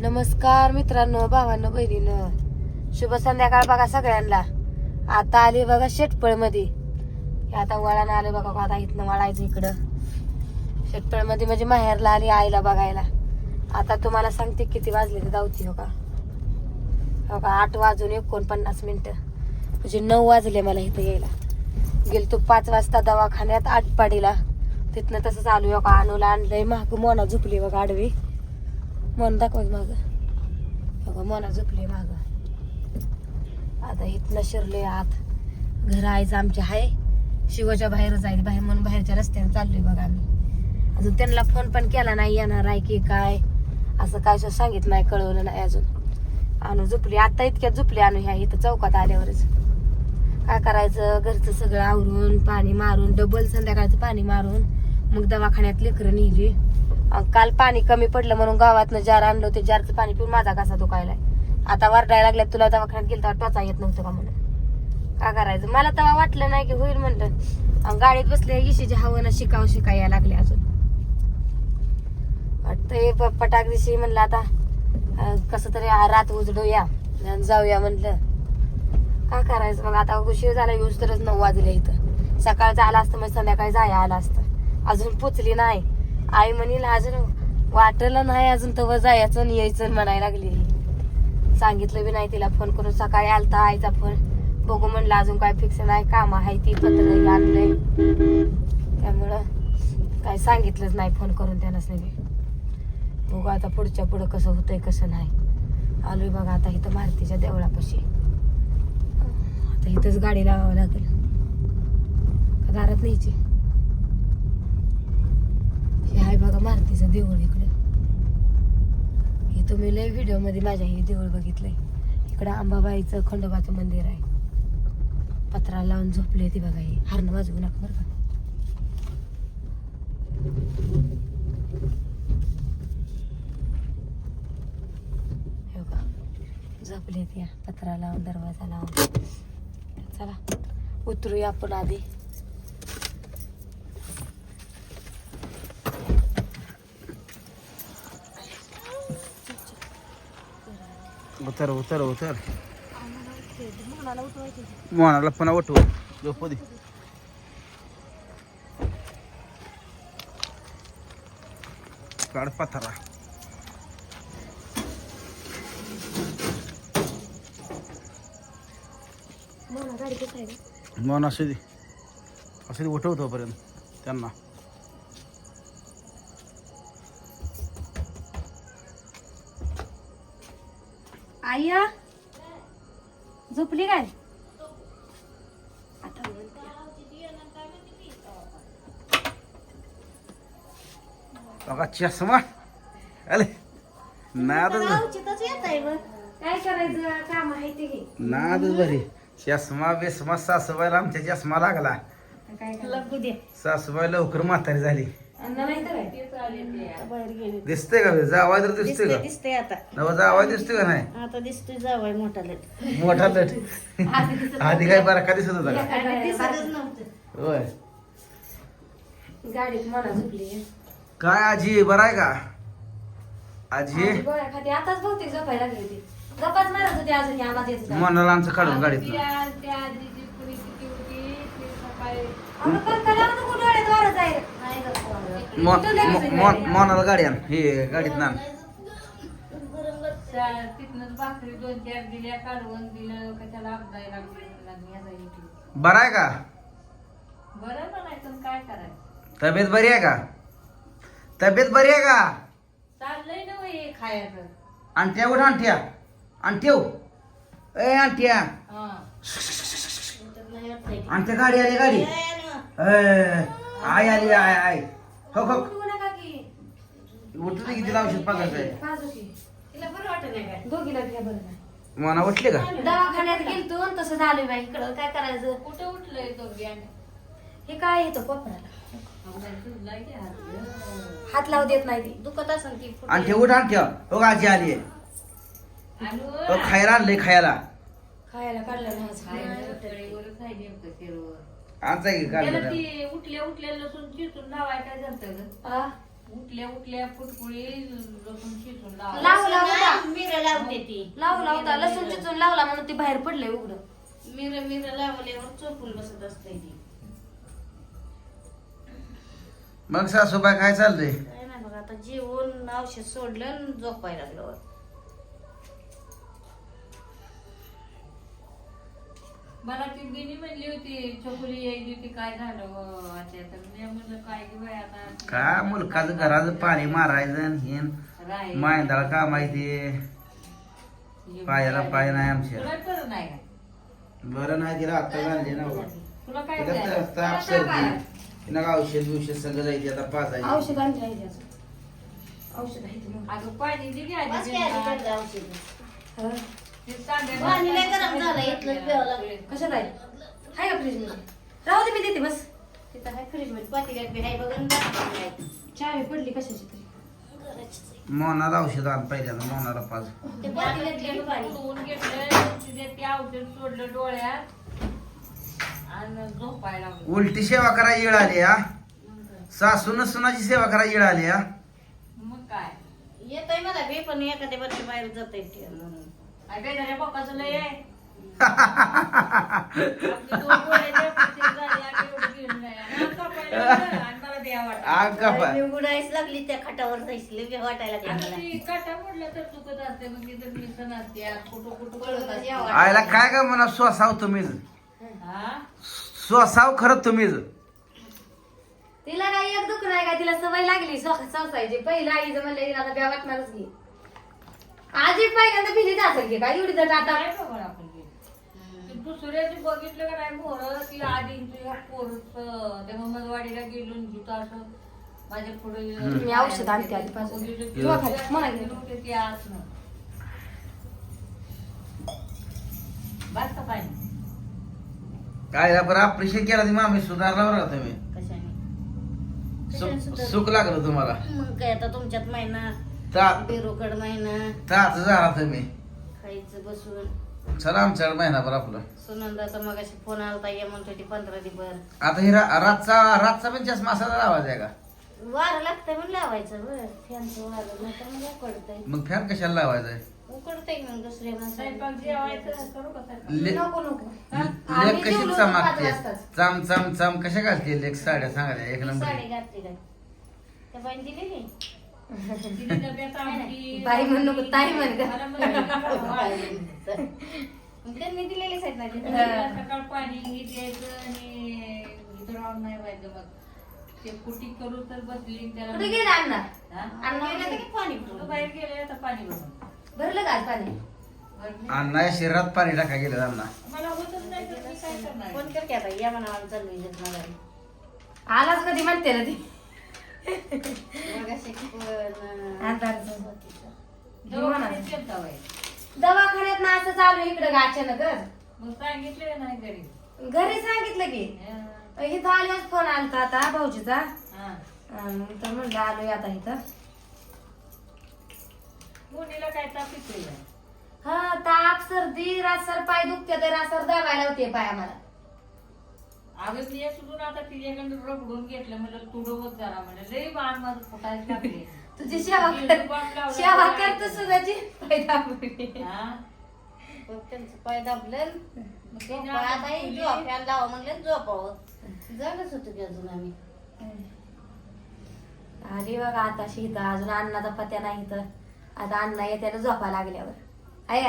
नमस्कार मित्रांनो भावांनो बहिणीनं. शुभ संध्याकाळ बघा सगळ्यांना. आता आली बघा शेटपळमध्ये. आता वळण आले बघा आता इथनं वळायचं इकडं. शेटपळमध्ये म्हणजे माहेरला आली आईला बघायला. आता तुम्हाला सांगते किती वाजले ते धावती हो का? हो का आठ वाजून एकोणपन्नास मिनिटं. म्हणजे नऊ वाजले मला इथं यायला. गेल तू पाच वाजता दवाखान्यात आठ पाडीला तिथनं तसं आलो आहे हो का? अनुला आणलंय. महाग मोना झुपली बघा आडवी. मन दाखवायचं माग. अगं मोना झोपले माग. आता इथनं शिरले आत. घर आईचं आमचे आहे शिवाच्या बाहेर जायचं बाहेर म्हणून बाहेरच्या रस्त्याने चाललोय बघा आम्ही. अजून त्यांना फोन पण केला नाही येणार आहे की काय? असं काय सांगितलं नाही कळवलं नाही अजून. आणू झोपली आता इतक्यात झोपली आणू ह्या इथं चौकात आल्यावरच. काय करायचं? घरचं सगळं आवरून पाणी मारून डबल संध्याकाळचं पाणी मारून मग दवाखान्यात लेकरं नेली. काल पाणी कमी पडलं म्हणून गावातनं जार आणलं ते जारचं पाणी पिऊन माझा कसा दुखायलाय आता वरडायला लागल्या तुला दवाखान्यात गेलं तेव्हा टोचा येत नव्हतं का म्हणून? का करायचं? मला तेव्हा वाटलं नाही की होईल म्हणलं. गाडीत बसले इशीच्या हवं शिकाव शिकाय यायला लागले अजून. ते प- पटाक दिशी म्हणलं आता कसं तरी रात उजडूया जाऊया म्हणलं. का करायचं? मग आता उशीर झाला येऊस तरच नऊ वाजले इथं. सकाळचं आला असतं मग संध्याकाळी जाया आला असतं. अजून पोचली नाही. आई म्हणील अजून हो. वाटलं नाही अजून तव जायचं यायचं म्हणायला लागली सांगितलं बी नाही तिला फोन करून सकाळी आलता आईचा फोन बघू म्हणलं अजून काय फिक्स नाही काम आहे ती पत्र आणलंय. त्यामुळं काय सांगितलंच नाही फोन करून त्यानंच नाही बघू आता पुढच्या पुढं कसं होतंय कसं नाही. आलोय बघा आता इथं मारुतीच्या देवळापाशी. आता इथंच गाडी लावावं लागेल. दारात न्यायची आहे बघा मारुतीचं देऊळ इकडे. हे तुम्ही लय व्हिडिओमध्ये माझ्या हे देऊळ बघितलंय. इकडे अंबाबाईचं खंडोबाचं मंदिर आहे. पत्रा लावून झोपली ती बघा हे. हरण वाजवू नका बरं का. हे बघा पत्रा लावून दरवाजा लावून. चला उतरूया आपण आधी. उतर उतर उतर. मोहनाला पुन्हा उठव. झोपू दे. काढ पथरा. मला गाडी असू दे. असू दे त्यांना. आय्या झोपली काय? आता म्हणते. बघा चष्मा. अरे नादच बरी. औचितच येत आहे मग. काय करायचं काम आहे ते घे. नादच बरी. चष्मा बेसमा सासूबाईला आमच्या चष्मा लागला. काय लागू दे. सासूबाई लवकर म्हातारी झाली. अन्न नाही तर काय? बाहेर गेले दिसते का जावाय तर दिसते दिसते का? दिसते आता. नव जावाय दिसते का नाही? आता दिसतोय जावाय मोठा लट. मोठा लट. आधी काय बरा का दिसत होता का? नव्हतं. दिसतच नव्हतं. होय. गाडीत मला झोपली काय आजी बरं आहे का? आजी? आधी गोळ्या खाते. आताच बहुतेक झोपायला लागली होती. गप्पाच मारत होती अजून आवाज येत होता. मनाला आमचं काढून गाडीत अगं, पण कला नको डोळ्यात वारं जाईल. गं, मनाला गाडी आण. हे गाडीत ना तिथनच भाकरी दोन चार दिल्या काढून दिलं कशाला अपदाय लागली बरं आहे का? बरं म्हणायचं काय करायचं? तब्येत बरी आहे का? तब्येत बरी आहे का? चाललंय ना हे खायचं. आणट्या उठ आणट्या आणठेव ए आणट्या हा. आणत्या गाडी आली गाडी. ए, आई आली आय आय हो हो. उठवू नका की. उठली की तिला औषध पाजायचं आहे पाजू की. तिला बरं वाटत नाही काय. दोघीला घ्या बरं नाही. मना उठले का? दवाखान्यात गेलतो आणि तसं झालं बाई इकडं काय करायचं? कुठं उठलंय तो बियाणे? हे काय येतं कोपऱ्याला? तुझला की हात हात लावू देत नाही ती. दुखत असेल ती. आणठे उठ आणठ्या हो का आजी आली आणि हो खायला आणलंय खायला. खायला काढलं नाही आज. नेमकं शिरवर. आणचा की त्याला काढलं ती उठल्या उठल्या लसूण चिचून लावाय काय झालं ग? आ? उठल्या उठल्या फुटकुळी लसूण चिचून लावू लावा लावू. का? लावते ती. लावू लावता लसूण चिचून लावला म्हणून ती बाहेर पडलंय उघडं. मिर मिर लावल्यावर चोपून बसत असते ती. मग सासूबाई काय चाललंय? काय नाही बघा आता जेवण औषध सोडलं आणि झोपायला लागलं मला ती दिनी म्हणली होती छोकुली यायची होती काय झालं व आता तर मी म्हणलं काय की बाई आता का मुलकाचं घराचं पाणी मारायचं आणि हेन राही. मायंदाळ काम आहे ते पायाला पाय नाही आमच्या तुला नाही का बरं नाही तिला आता झाले ना बाबा. तुला काय तिला झालं? ताप- ताप सर्दी तिला औषध बिवषध सगळं जायचे आता पाजायचे औषध आणली आहे त्याचं. औषध आहे ते मग. अगं पाणी दिली आधी बस काय तिला. आधी त्याचं औषध. हा. पाणी लय गरम झालं, इथलं प्यावं लागलं. कशात आहे? हाय का फ्रीजमध्ये? राहू दे मी देते बस. तिथं आहे फ्रीजमध्ये पातेल्यात बी आहे आहे. चहा पडली कशाची तरी? मोनाला औषध आण पहिल्यांदा मोनाला ते पाणी. घेतलं तिथे ते औषध सोडलं डोळ्यात. आणि झोपायला लागलो. उलटी सेवा करा येळ आली हा. सासून सुनाची सेवा करा येळ आली हा. मग काय? येतोय मला बी पण एखाद्या वर्षी बाहेर जातोय ते म्हणून. आहे. मी लागली त्या खाटावर जायची लय वाटायला लागला आयला काय का म्हणा स्वसाव तुम्हीच. हा? स्वसाव खरं तुम्हीच. तिला काही एक दुःख नाही का? तिला सवय लागली संसायची. पहिला आईचं म्हणलं हिला आता ब्या वाटणारच घे आजी पहिल्यांदा भिलीच असेल की काय? एवढी तर आता. काय बघा आपण हे. ते दुसऱ्याची बघितलं का नाही पोरं? ती आधीची पोरच मम्मदवाडीला गेलो असं माझ्या पुढे मी औषध आणते आधी पासून. जेव्हा खाली, मला घे. ते असणं बस का पाणी काय बरं ऑपरेशन केलं ती मामी सुधारला बरं का तुम्ही? कशाने? सुख? सुख लागलं तुम्हाला. मग काय आता तुमच्यात महिना ता- बेरोकड महिना. ताच झाला तुम्ही. खायचं बसून. चला आमच्याकडे महिनाभर आपलं. सुनंदाचा मग फोन आलता ये म्हणतो ती पंधरा दिवस. आता ही रा- रातचा रातचा पण चष्मा असा आवाज आहे का? वारं लागतंय म्हणून लावायचं बरं. फॅनचं वारं नाही तर मग उकडतंय. मग फॅन कशाला लावायचा आहे? उकडतंय मग दुसऱ्या स्वयंपाक माणसाला जेवायचं करू का स्वयंपाक? ले- नको नको. लेख आम्ही कशी जेवलो पाच चमकते वाजताच. चम चम चम कशा घालते लेख साड्या सांगा एक नंबर. साडी घातली काय त्या बाईने आमटी- बाई म्हणू नको, ताई म्हण त्यांनी दिलेलीच आहेत ना सकाळ पाणी हे द्यायचं आणि इथं राहून नाही व्हायचं मग ते कुटी करू तर बसली त्याला कुठे गेला अण्णा? हा? अण्णा गेले? होते की पाणी भरून? बाहेर गेले आता पाणी भरून. भरलं का आज पाणी. अण्णा या शरीरात पाणी टाका गेलं अण्णा. मला होतच नाही तर मी काय करणार? फोन कर की आता या म्हणा चालू आहे मला आलाच कधी म्हणते ना ती मगाशी पण, अंधारचं. अं, दवाखान्यात गेलता बाई. दवाखान्यात ना असं चालू इकडं ग मग सांगितलं नाही घरी घरी सांगितलं की हा. इथं आल्यावर फोन आलता आता भाऊजीचा हा. अं, तर म्हणलं आलोय आता इथं मुलीला काय ताप येतोय? हा ताप सर्दी रासर पाय दुखते तर रासर दाबायला होते पाय आम्हाला अगं ती एक सुद्धा आता तिच्याकडे रगडून घेतलं म्हणलं तुडवत जरा म्हणलं लई बाण माझं फुटायला लागले तुझी सेवा ती कर. सेवा करतो सुद्धाची पाय दाबली. हा? त्यांचं पाय दाबलं. लावा म्हणलं झोपावं. जागच होतो की अजून आम्ही. आली बघा आता शीता अजून अन्नाचा पत्या नाही तर आता अण्णा येत्याला झोपा लागल्यावर. आहे ना